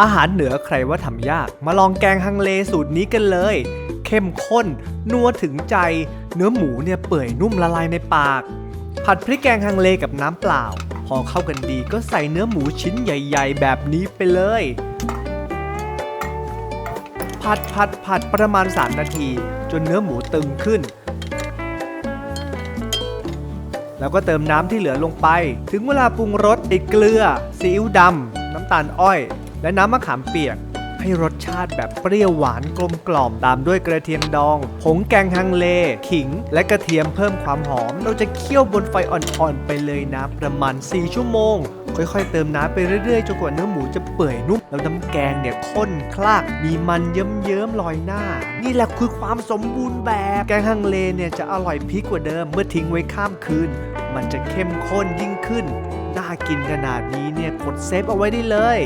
อาหารเหนือใครว่าทำยาก มาลองแกงฮังเลสูตรนี้กันเลย เข้มข้น นัวถึงใจ เนื้อหมูเนี่ยเปื่อยนุ่มละลายในปาก ผัดพริกแกงฮังเลกับน้ำเปล่า พอเข้ากันดีก็ใส่เนื้อหมูชิ้นใหญ่ ๆ แบบนี้ไปเลย ผัดผัดผัดประมาณ 3 นาที จนเนื้อหมูตึงขึ้น แล้วก็เติมน้ำที่เหลือลงไป ถึงเวลาปรุงรสติดเกลือซีอิ๊วดำน้ำตาลอ้อย และน้ำมะขามเปียก ให้รสชาติแบบเปรี้ยวหวานกลมกล่อมตามด้วยกระเทียมดอง ผงแกงฮังเล ขิง และกระเทียมเพิ่มความหอม เราจะเคี่ยวบนไฟอ่อนๆ ไปเลยนะประมาณ 4 ชั่วโมง ค่อยๆ เติมน้ำไปเรื่อยๆจนกว่าเนื้อหมูจะเปื่อยนุ่มแล้วน้ำแกงเนี่ยข้นคลากมีมันเยิ้มๆลอยหน้า นี่แหละคือความสมบูรณ์แบบ แกงฮังเลเนี่ยจะอร่อยพีกกว่าเดิมเมื่อทิ้งไว้ข้ามคืน มันจะเข้มข้นยิ่งขึ้นน่ากินขนาดนี้เนี่ยกดเซฟเอาไว้ได้เลย